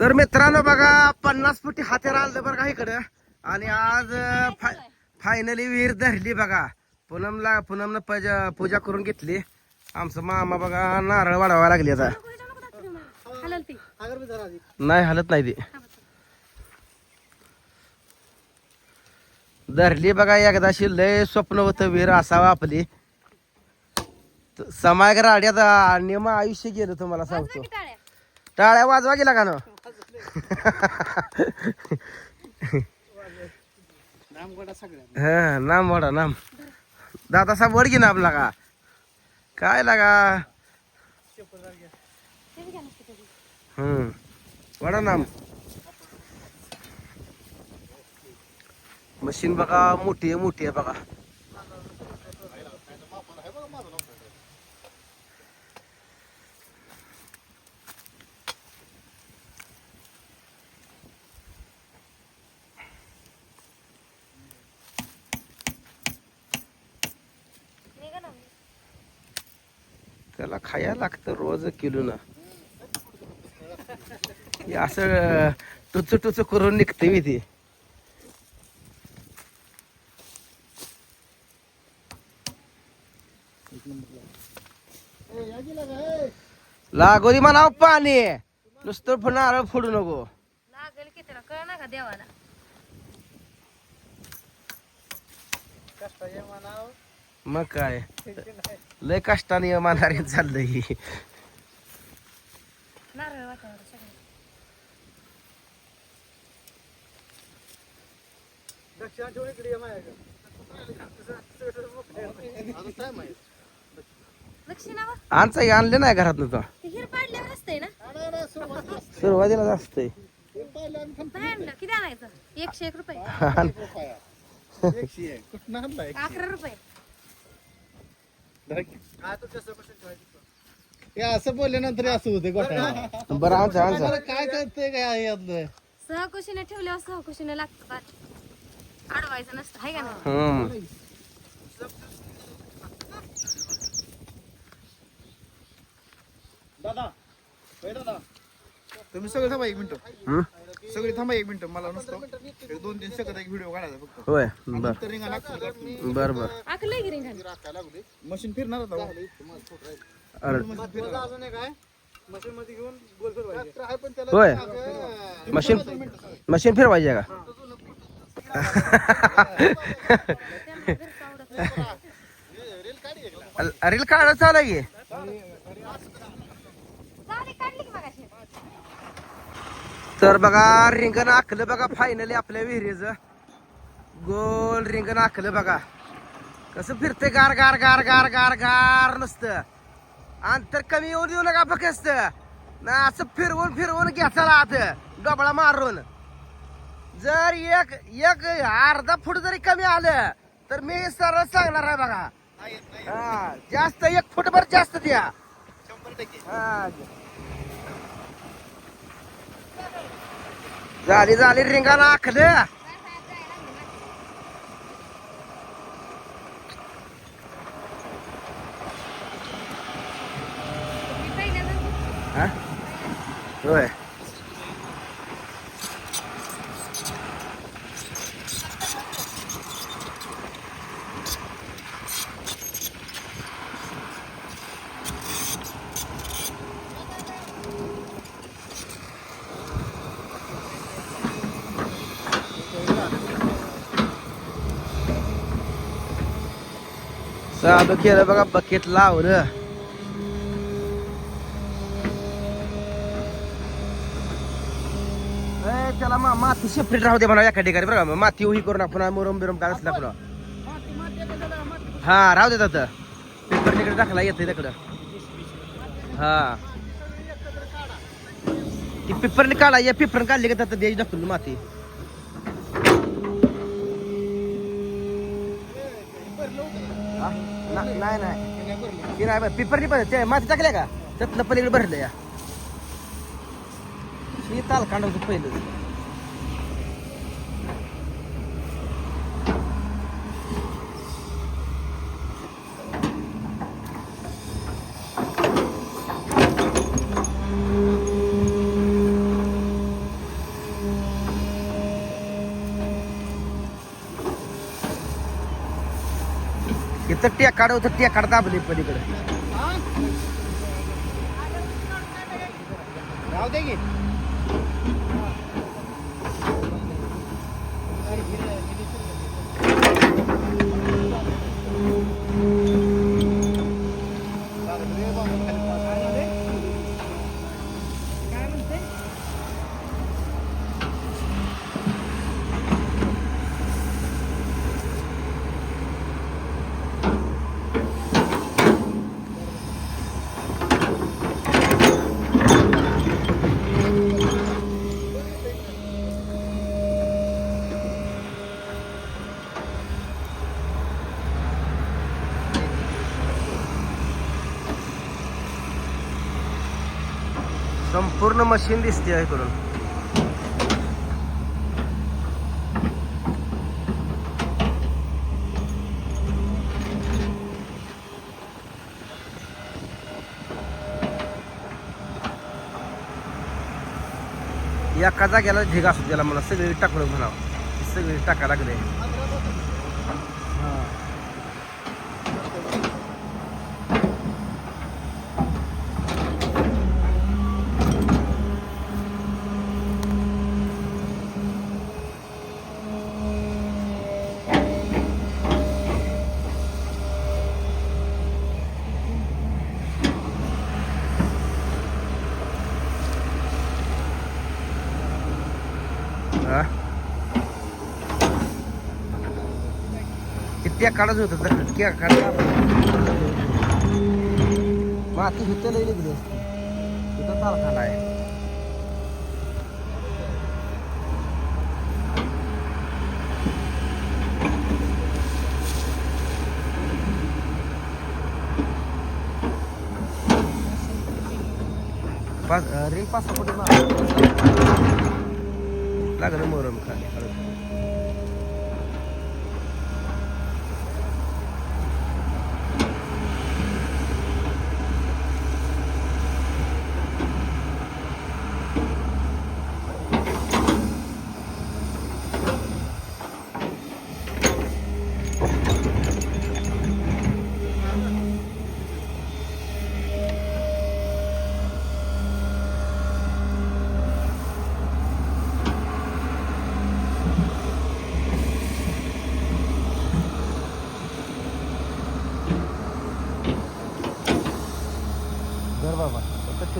तर मित्रांनो बघा पन्नास फुटी हातेर आलं बरं का इकडं. आणि आज फायनली विहीर धरली बघा. पूनमला पूनमनं पूजा पूजा करून घेतली. आमचं मामा बघा नारळ वाढवायला लागली आता. नाही हालत नाही ती. धरली बघा एकदाशी लय स्वप्न होतं वीर असावं आपली. समाग राड्यात निम आयुष्य गेलं तुम्हाला सांगतो. टाळ्या? टाळ्या वाजवा गेला का ना? हा नाम वडा नाम. दादा साहेब वड घे ना आपला का? काय लागा? हम्म वडा नाम. मशीन बघा मोठी आहे मोठी आहे बघा. त्याला खायला लागतं रोज किलो ना हे असं टुचू टुचू करून निघते मी ती. लागोरी म्हणाव पाणी. नुसतं पण नारळ फोडू नको. लागेल की त्याला कळ ना का देवाला? मग काय? लय कष्टाने मानारे चाललंय ही. आमचं आणले नाही घरात तो पाडल्यावर असतंय ना सुरुवातीला असतंय नाही आणलं किती आणायचं एकशे एक. रुपये अकरा रुपये. हे असं बोलल्यानंतर हे असं होते गोठा बरं आमचं आमचं. काय करते काय यातलं? सहकुशीने ठेवल्यावर सहकुशीने लागतात अडवायचं नसतं हाय का हम्म. दादा दादा. तुम्ही सगळे थांबा एक मिनिट. हम्म? सगळे थांबा एक मिनिट मला नसतो. एक दोन तीन सेकंद एक व्हिडिओ काढायचा फक्त. होय बर. तर रिंगा लागतो बर बर. मशीन फिरणार होता अरे. अजून एक आहे. मशीन मध्ये घेऊन गोल फिरवायचे. आहे पण त्याला होय. मशीन मशीन फिरवायची का? रील काढ चालू की झाली काढली की मगाशी तर बघा रिंगण आखलं बघा फायनली आपल्या विहिरीच. गोल रिंगण आखलं बघा. कसं फिरते गार गार गार गार गार गार नसतं. अंतर कमी येऊन देऊ नका फकस्त ना असं फिरवून फिरवून घ्यायचा आत. डोबळा मारून. जर एक एक अर्धा फूट जरी कमी आलं तर मी सरळ सांगणार आहे बघा. हा, जास्त एक फूट भर जास्त द्या. हा. झाली झाली रिंगाला आखलं हा? होय चालू केलं बघा बकेट लावलं त्याला मा माती सेपरेट राहू दे म्हणा एका ठिकाणी बरं का माती उही करून आपण मुरम बिरम काय असला पुन्हा हा राहू देतात पेपर तिकडे टाकला येत तिकडं हा ती पेपरने काढा या पेपर काढली का त्यात द्यायची दाखवली माती हा? ना- नाही नाही. ती नाही पेपरने पण ते माती टाकल्या का? त्यातलं पलीकडे भरलं या. ही ताल काढायचं पहिलं. इथं टेकाड होतं टेकाड दाबली पलीकडे. राहू दे की. संपूर्ण मशीन दिसते इकडून. एका जाग्याला ढिग असू त्याला मला सगळी टाकलं म्हणावं. सगळी टाका लागले. हा. किती काढत होत तर किती काढ माती हिथं लई निघली असती. तिथं कारखाना आहे. पाच रिंग पास कोटी लागलं मोरम खाली.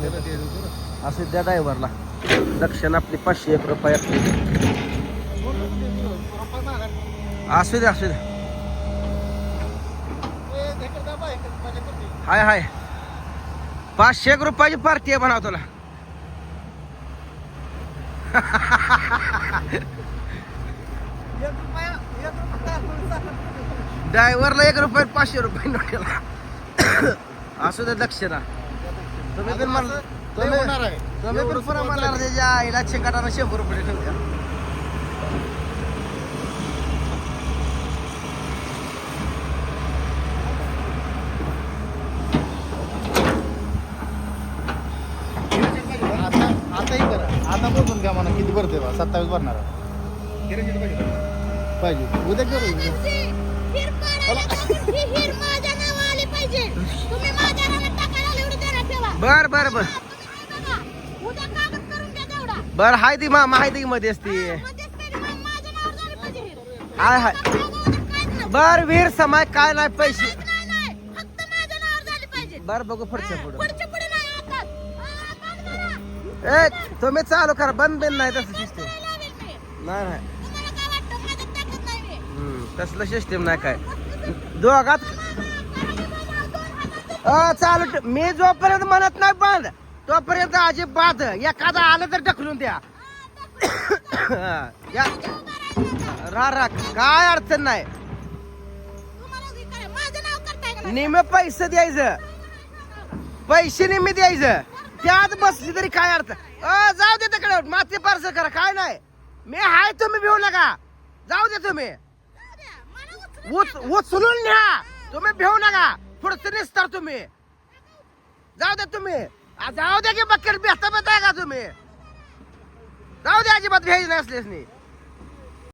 ठेवले असं द्या ड्रायव्हरला. दक्षिण आपली पाचशे एक रुपये आपली. असू दे असू दे. हाय हाय. पाचशे एक रुपयाची पार्टी आहे म्हणा तुला. ड्रायव्हरला एक रुपये पाचशे रुपये नोटेला. असू द्या दक्षिणा. तुम्ही पण म्हणलं तुम्ही होणार आहे. तुम्ही पण पुन्हा म्हणणार त्याच्या आईला चिकाटाला शंभर रुपये आता आताही करा. आता बघून घ्या म्हणा किती भरते बा सत्तावीस भरणार पाहिजे. उद्या करू. बर बर बर बर हाय ती मा माहिती मध्ये असती मध्येच हिर. हाय हाय. बर वीर समाय काय नाही पैसे बर बघू पुढच्या पुढं बंद. ए तुम्ही चालू करा बंद बिन नाही तसं सिस्टीम? नाही नाही तसलं सिस्टीम नाही काय दोघात चालू मी जोपर्यंत म्हणत नाही बंद तोपर्यंत अजिबात एखादा आलं तर ढकलून द्या. या रा रा काय अडचण नाही. तुम्हाला करा. माझं नाव करताय का नाही? निम्मे पैसे द्यायचं. पैसे निम्मे द्यायचं. त्यात बसली तरी काय अर्थ अ जाऊ दे तिकडे माती पार्सल करा काय नाही. मी हाय तुम्ही भिवू नका. जाऊ दे तुम्ही. उच उचलून न्या. तुम्ही भिवू नका. पुढचं निसतार तुम्ही. जाऊ द्या तुम्ही. जाऊ द्या की बकेट बेहता बेता का तुम्ही? जाऊ द्या अजिबात भ्यायची नसलेस नाही